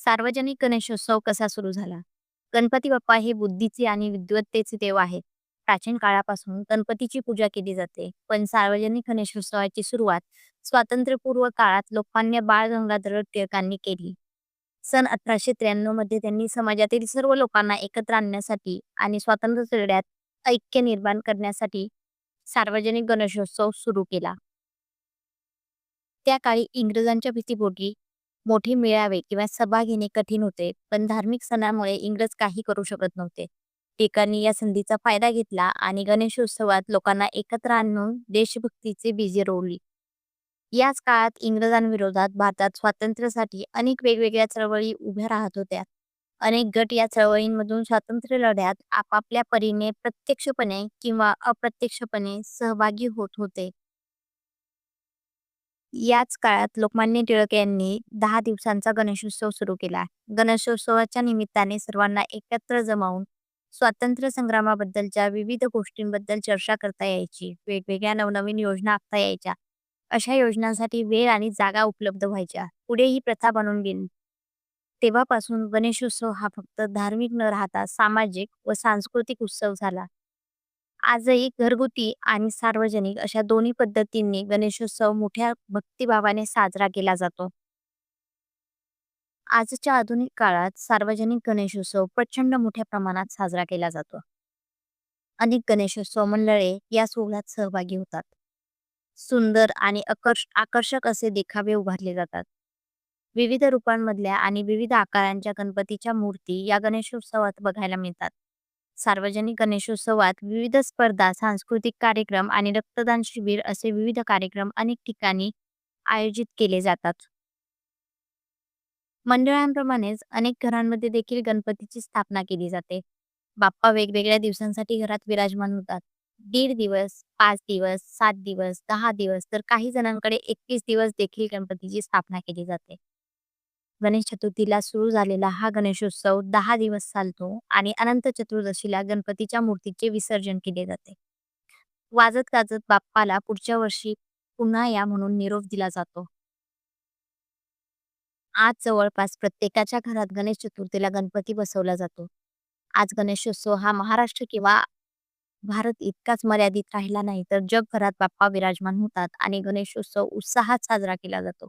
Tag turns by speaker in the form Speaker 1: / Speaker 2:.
Speaker 1: सार्वजनिक गणेशोत्सव कसा सुरू झाला? गणपती बाप्पा हे बुद्धीचे आणि विद्वत्तेचे देव आहेत. प्राचीन काळापासून गणपतीची पूजा केली जाते. पण सार्वजनिक गणेशोत्सवाची सुरुवात स्वातंत्र्यपूर्व काळात लोकमान्य बाळ गंगाधर टिळकांनी केली. सन अठराशे त्र्याण्णवमध्ये त्यांनी समाजातील सर्व लोकांना एकत्र आणण्यासाठी आणि स्वातंत्र्य लढ्यात ऐक्य निर्माण करण्यासाठी सार्वजनिक गणेशोत्सव सुरू केला. त्या काळी इंग्रजांच्या भीतीपोटी मोठे मेळावे किंवा सभा घेणे कठीण होते, पण धार्मिक सणामुळे इंग्रज काही करू शकत नव्हते. टिळकांनी या संधीचा फायदा घेतला आणि गणेशोत्सवात लोकांना एकत्र आणून देशभक्तीचे बीजे रोवली. याच काळात इंग्रजांविरोधात भारतात स्वातंत्र्यासाठी अनेक वेगवेगळ्या चळवळी उभ्या राहत होत्या. अनेक गट या चळवळींमधून स्वातंत्र्य लढ्यात आपापल्या परीने प्रत्यक्षपणे किंवा अप्रत्यक्षपणे सहभागी होत होते. याच काळात लोकमान्य टिळक यांनी दहा दिवसांचा गणेशोत्सव सुरू केला. गणेशोत्सवाच्या निमित्ताने सर्वांना एकत्र जमावून स्वातंत्र्य संग्रामाबद्दलच्या विविध गोष्टींबद्दल चर्चा करता यायची. वेगवेगळ्या नवनवीन योजना आखता यायच्या. अशा योजनांसाठी वेळ आणि जागा उपलब्ध व्हायच्या. पुढे ही प्रथा बनून गेली. तेव्हापासून गणेशोत्सव हा फक्त धार्मिक न राहता सामाजिक व सांस्कृतिक उत्सव झाला. आजही घरगुती आणि सार्वजनिक अशा दोन्ही पद्धतींनी गणेशोत्सव मोठ्या भक्तिभावाने साजरा केला जातो. आजच्या आधुनिक काळात सार्वजनिक गणेशोत्सव प्रचंड मोठ्या प्रमाणात साजरा केला जातो. अनेक गणेशोत्सव मंडळे या सोहळ्यात सहभागी होतात. सुंदर आणि आकर्ष आकर्षक असे देखावे उभारले जातात. विविध रूपांमधल्या आणि विविध आकारांच्या गणपतीच्या मूर्ती या गणेशोत्सवात बघायला मिळतात. सार्वजनिक गणेशोत्सवात विविध स्पर्धा, सांस्कृतिक कार्यक्रम आणि रक्तदान शिबिर असे विविध कार्यक्रम अनेक ठिकाणी आयोजित केले जातात. मंडळांप्रमाणेच अनेक घरांमध्ये देखील गणपतीची स्थापना केली जाते. बाप्पा वेगवेगळ्या दिवसांसाठी घरात विराजमान होतात. दीड दिवस, पाच दिवस, सात दिवस, दहा दिवस तर काही जणांकडे एकवीस दिवस देखील गणपतीची स्थापना केली जाते. गणेश चतुर्थीला सुरू झालेला हा गणेशोत्सव दहा दिवस चालतो आणि अनंत चतुर्दशीला गणपतीच्या मूर्तीचे विसर्जन केले जाते. वाजत गाजत बाप्पाला पुढच्या वर्षी पुन्हा या म्हणून निरोप दिला जातो. आज जवळपास प्रत्येकाच्या घरात गणेश चतुर्थीला गणपती बसवला जातो. आज गणेशोत्सव हा महाराष्ट्र किंवा भारत इतकाच मर्यादित राहिला नाही तर जगभरात बाप्पा विराजमान होतात आणि गणेशोत्सव उत्साहात साजरा केला जातो.